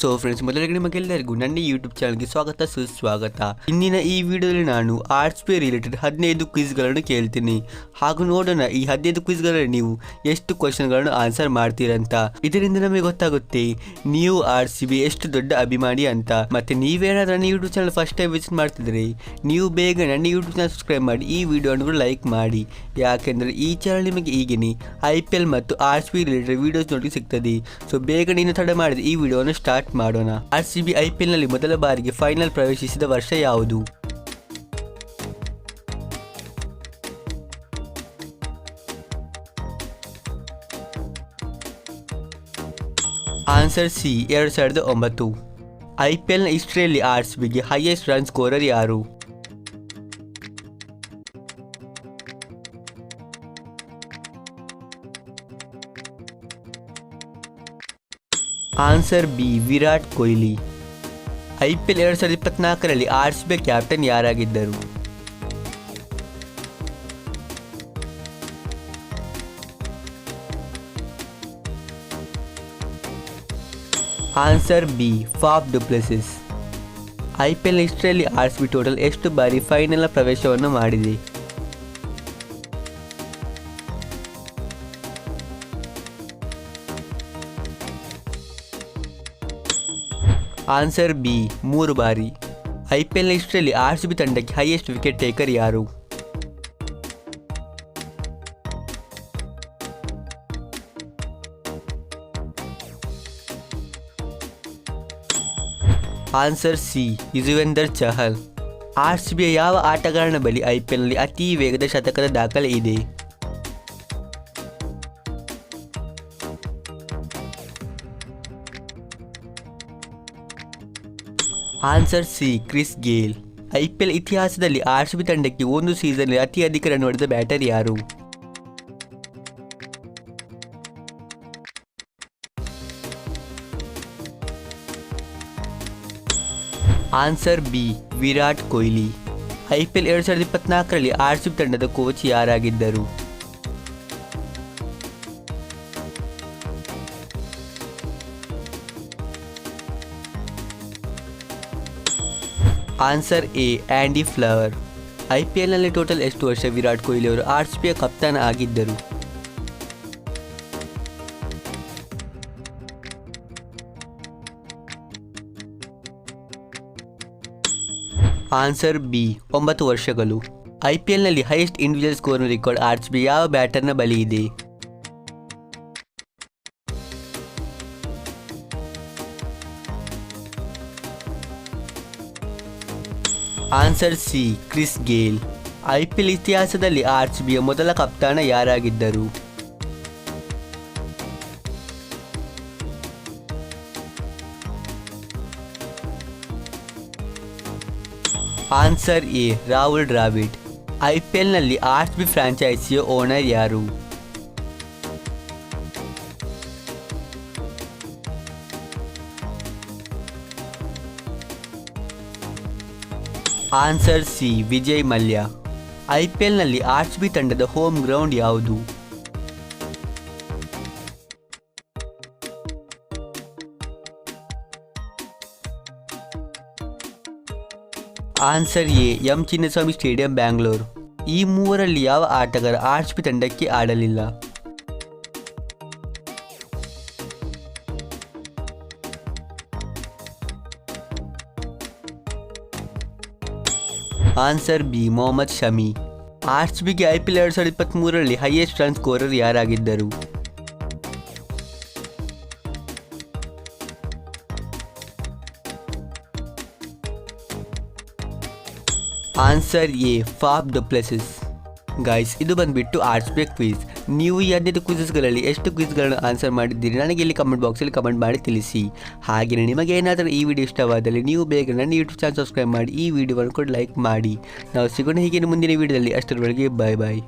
So friends ಮೊದಲಿಗೆ ನಿಮಗೆಲ್ಲರಿಗೂ ನನ್ನ ಯೂಟ್ಯೂಬ್ ಚಾನಲ್ಗೆ ಸ್ವಾಗತ, ಸುಸ್ವಾಗತ. ಇಂದಿನ ಈ ವಿಡಿಯೋದಲ್ಲಿ ನಾನು ಆರ್ಟ್ಸ್ ಪೇ ರಿಲೇಟೆಡ್ ಹದಿನೈದು ಕ್ವಿಸ್ಗಳನ್ನು ಕೇಳ್ತೀನಿ. ಹಾಗೂ ನೋಡೋಣ ಈ ಹದಿನೈದು ಕ್ವಿಸ್ಗಳಲ್ಲಿ ನೀವು ಎಷ್ಟು ಕ್ವಶನ್ಗಳನ್ನು ಆನ್ಸರ್ ಮಾಡ್ತೀರಂತ. ಇದರಿಂದ ನಮಗೆ ಗೊತ್ತಾಗುತ್ತೆ, ನೀವು ಆರ್ಟ್ಸ್ ಬಿ ಎಷ್ಟು ದೊಡ್ಡ ಅಭಿಮಾನಿ ಅಂತ. ಮತ್ತೆ ನೀವೇನಾದ್ರೂ ನನ್ನ YouTube channel first time visit ಮಾಡ್ತಿದ್ರೆ, ನೀವು ಬೇಗ ನನ್ನ ಯೂಟ್ಯೂಬ್ ಚಾನಲ್ ಸಬ್ಸ್ಕ್ರೈಬ್ ಮಾಡಿ ಈ ವಿಡಿಯೋವನ್ನು ಲೈಕ್ ಮಾಡಿ. ಯಾಕೆಂದ್ರೆ ಈ ಚಾನಲ್ ನಿಮಗೆ ಈಗಿನಿ ಐ ಪಿ ಎಲ್ ಮತ್ತು ಆರ್ಟ್ಸ್ ಬಿ ರಿಲೇಟೆಡ್ ವಿಡಿಯೋಸ್ ನೋಡಿ ಸಿಗ್ತದೆ. ಸೊ ಬೇಗ ನೀನು ತಡೆ ಮಾಡಿದ ಈ ವಿಡಿಯೋನ ಸ್ಟಾರ್ಟ್ ಮಾಡೋಣ. R C B I P ಎಲ್ನಲ್ಲಿ ಮೊದಲ ಬಾರಿಗೆ ಫೈನಲ್ ಪ್ರವೇಶಿಸಿದ ವರ್ಷ ಯಾವುದು? ಆನ್ಸರ್ ಸಿ, ಎರಡು ಸಾವಿರದ ಒಂಬತ್ತು. ಐ ಪಿ ಎಲ್ನ ಹಿಸ್ಟ್ರಿಯಲ್ಲಿ ಆರ್ ಬಿಗೆ ಹೈಯೆಸ್ಟ್ ರನ್ ಸ್ಕೋರರ್ ಯಾರು? Answer B, Virat Kohli. I P L ಎರಡು ಸಾವಿರದ ಇಪ್ಪತ್ನಾಲ್ಕರಲ್ಲಿ R C B captain ಯಾರಾಗಿದ್ದರು? Answer B Faf du Plessis. I P L ಹಿಸ್ಟ್ರಿಯಲ್ಲಿ R C B total ಎಷ್ಟು ಬಾರಿ ಫೈನಲ್ ಪ್ರವೇಶವನ್ನು ಮಾಡಿದೆ? ಆನ್ಸರ್ ಬಿ ಮೂರು ಬಾರಿ. ಐ ಪಿ ಎಲ್ ಹಿಸ್ಟ್ರಿಯಲ್ಲಿ ಆರ್ ಸಿ ಬಿ ತಂಡಕ್ಕೆ ಹೈಯೆಸ್ಟ್ ವಿಕೆಟ್ ಟೇಕರ್ ಯಾರು? Answer C Yuzvendra Chahal R C ಬಿಯ ಯಾವ ಆಟಗಾರನ ಬಳಿ ಐ ಪಿ ಎಲ್ನಲ್ಲಿ ಅತಿ ವೇಗದ ಶತಕದ ದಾಖಲೆ ಇದೆ? Answer C, Chris Gayle. I P L ಇತಿಹಾಸದಲ್ಲಿ ಆರ್ ಸಿ ಬಿ ತಂಡಕ್ಕೆ ಒಂದು ಸೀಸನ್ ಅತಿ ಅಧಿಕ ರನ್ ಹೊಡೆದ ಬ್ಯಾಟರ್ ಯಾರು? Answer B, Virat Kohli. I P L ಎರಡು ಸಾವಿರದ ಇಪ್ಪತ್ನಾಲ್ಕರಲ್ಲಿ ಆರ್ ಸಿ ಬಿ ತಂಡದ coach ಯಾರಾಗಿದ್ದರು? Answer A Andy Flower. I P ಎಲ್ನಲ್ಲಿ total ಎಷ್ಟು ವರ್ಷ ವಿರಾಟ್ ಕೊಹ್ಲಿ ಅವರು ಆರ್ ಸಿ ಬಿಯ ಕಪ್ತಾನ ಆಗಿದ್ದರು? ಆನ್ಸರ್ ಬಿ, ಒಂಬತ್ತು ವರ್ಷಗಳು. ಐ ಪಿ ಎಲ್ನಲ್ಲಿ ಹೈಯೆಸ್ಟ್ ಇಂಡಿವಿಜುವಲ್ ಸ್ಕೋರ್ನ ರೆಕಾರ್ಡ್ ಆರ್ ಸಿ ಬಿ ಯಾವ ಬ್ಯಾಟರ್ನ ಬಳಿ ಇದೆ? Answer C, Chris Gayle. I P L ಇತಿಹಾಸದಲ್ಲಿ ಆರ್ ಸಿ ಬಿಯ ಮೊದಲ ಕಪ್ತಾನ ಯಾರಾಗಿದ್ದರು? Answer A, Rahul Dravid. I P ಎಲ್ನಲ್ಲಿ R C B ಫ್ರಾಂಚೈಸಿಯ ಓನರ್ ಯಾರು? Answer C, Vijay Mallya. I P ಎಲ್ನಲ್ಲಿ R C B ತಂಡದ ಹೋಮ್ ಗ್ರೌಂಡ್ ಯಾವುದು? Answer A, M Chinnaswamy stadium, Bangalore. ಈ ಮೂವರಲ್ಲಿ ಯಾವ ಆಟಗಾರ ಆರ್ ಸಿ ಬಿ ತಂಡಕ್ಕೆ ಆಡಲಿಲ್ಲ? Answer B Mohammed Shami R C ಬಿಗೆ ಐ ಪಿ ಎಲ್ ಎರಡು ಸಾವಿರದ ಇಪ್ಪತ್ತ್ಮೂರರಲ್ಲಿ highest run scorer ಯಾರಾಗಿದ್ದರು? Answer A Faf du Plessis guys ಇದು ಬಂದುಬಿಟ್ಟು ಆರ್ಟ್ಸ್ ಬೇ ಕ್ವಿಜ್ ನೀವು ಈ ಹದಿನೈದು ಕ್ವಿಸಸ್ಗಳಲ್ಲಿ ಎಷ್ಟು ಕ್ವಿಜ್ಗಳನ್ನು ಆನ್ಸರ್ ಮಾಡಿದ್ದೀರಿ? ನನಗೆ ಇಲ್ಲಿ ಕಮೆಂಟ್ ಬಾಕ್ಸಲ್ಲಿ ಕಮೆಂಟ್ ಮಾಡಿ ತಿಳಿಸಿ. ಹಾಗೆಯೇ ನಿಮಗೆ ಏನಾದರೂ ಈ ವಿಡಿಯೋ ಇಷ್ಟವಾದಲ್ಲಿ ನೀವು ಬೇಗ ನನ್ನ ಯೂಟ್ಯೂಬ್ ಚಾನಲ್ ಸಬ್ಸ್ಕ್ರೈಬ್ ಮಾಡಿ, ಈ ವಿಡಿಯೋವನ್ನು ಕೂಡ ಲೈಕ್ ಮಾಡಿ. ನಾವು ಸಿಗೋಣ ಹೀಗೆ ಮುಂದಿನ ವಿಡಿಯೋದಲ್ಲಿ ಅಷ್ಟರವರೆಗೆ ಬಾಯ್ ಬಾಯ್